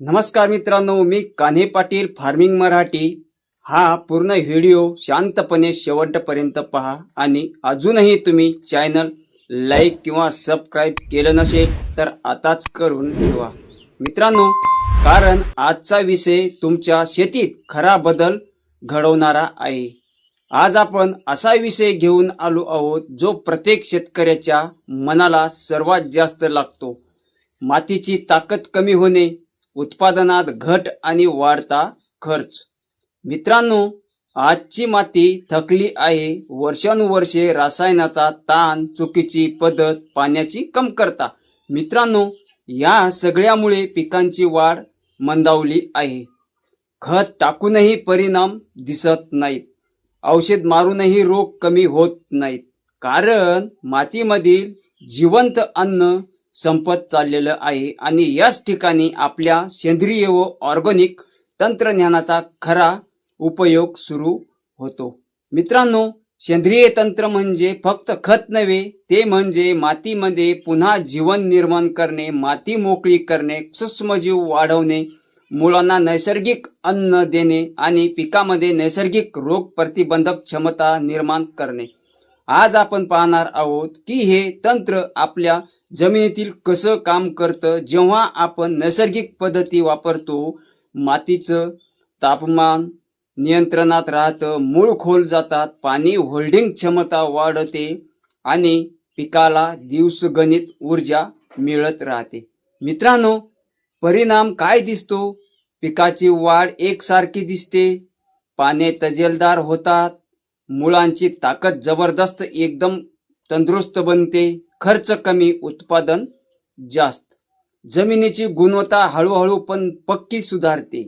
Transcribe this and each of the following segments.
नमस्कार मित्रांनो मी कान्हे पाटील फार्मिंग मराठी. हा पूर्ण व्हिडिओ शांतपणे शेवटपर्यंत पहा आणि अजूनही तुम्ही चॅनल लाईक किंवा सबस्क्राईब केलं नसेल तर आताच करून ठेवा. मित्रांनो कारण आजचा विषय तुमच्या शेतीत खरा बदल घडवणारा आहे. आज आपण असा विषय घेऊन आलो आहोत जो प्रत्येक शेतकऱ्याच्या मनाला सर्वात जास्त लागतो. मातीची ताकद कमी होणे उत्पादनात घट आणि वाढता खर्च. मित्रांनो आजची माती थकली आहे. वर्षानुवर्षे रसायनाचा ताण चुकीची पद्धत पाण्याची कमतरता. मित्रांनो या सगळ्यामुळे पिकांची वाढ मंदावली आहे. खत टाकूनही परिणाम दिसत नाहीत. औषध मारूनही रोग कमी होत नाहीत. कारण मातीमधील जिवंत अन्न संपत चाललेलं आहे. आणि याच ठिकाणी आपल्या सेंद्रिय व ऑर्गॅनिक तंत्रज्ञानाचा खरा उपयोग सुरू होतो. मित्रांनो सेंद्रिय तंत्र म्हणजे फक्त खत नव्हे ते म्हणजे मातीमध्ये पुन्हा जीवन निर्माण करणे माती मोकळी करणे सूक्ष्मजीव वाढवणे मुलांना नैसर्गिक अन्न देणे आणि पिकामध्ये नैसर्गिक रोग प्रतिबंधक क्षमता निर्माण करणे. आज आपण पाहणार आहोत की हे तंत्र आपल्या जमिनीतील कसं काम करतं जेव्हा आपण नैसर्गिक पद्धती वापरतो मातीचं तापमान नियंत्रणात राहतं मूळ खोल जातात पाणी होल्डिंग क्षमता वाढते आणि पिकाला दिवसगणित ऊर्जा मिळत राहते. मित्रांनो परिणाम काय दिसतो? पिकाची वाढ एकसारखी दिसते पाने तजेलदार होतात मुळांची ताकद जबरदस्त एकदम तंदुरुस्त बनते खर्च कमी उत्पादन जास्त. जमिनीची गुणवत्ता हळूहळू पण पक्की सुधारते.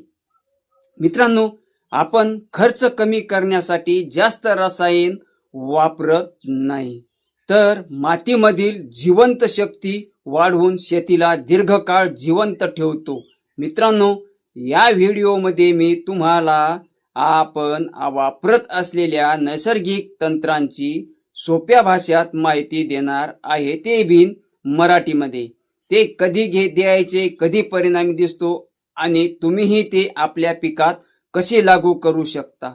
मित्रांनो आपण खर्च कमी करण्यासाठी जास्त रसायन वापरत नाही तर मातीमधील जिवंत शक्ती वाढवून शेतीला दीर्घकाळ जिवंत ठेवतो. मित्रांनो या व्हिडिओमध्ये मी तुम्हाला आपण वापरत असलेल्या नैसर्गिक तंत्रांची सोप्या भाषेत माहिती देणार आहे ते बिन मराठीमध्ये. ते कधी घे द्यायचे कधी परिणामी दिसतो आणि तुम्हीही ते आपल्या पिकात कसे लागू करू शकता?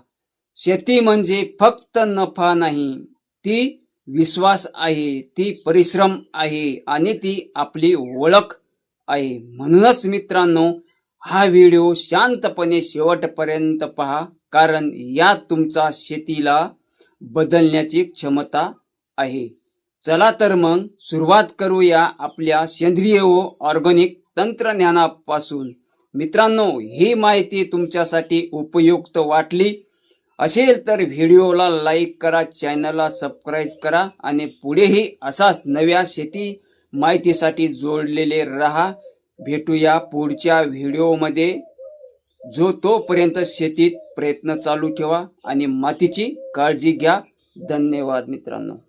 शेती म्हणजे फक्त नफा नाही ती विश्वास आहे ती परिश्रम आहे आणि ती आपली ओळख आहे. म्हणूनच मित्रांनो हा व्हिडिओ शांतपणे शेवटपर्यंत पहा कारण यात तुमचा शेतीला बदलण्याची क्षमता आहे. चला तर मग सुरुवात करूया आपल्या सेंद्रिय व ऑर्गॅनिक तंत्रज्ञानापासून. मित्रांनो ही माहिती तुमच्यासाठी उपयुक्त वाटली असेल तर व्हिडिओला लाईक करा चॅनलला सबस्क्राईब करा आणि पुढेही असाच नव्या शेती माहितीसाठी जोडलेले राहा. भेटूया पुढच्या व्हिडिओमध्ये. जो तोपर्यंत शेतीत प्रयत्न चालू ठेवा आणि मातीची काळजी घ्या. धन्यवाद मित्रांनो.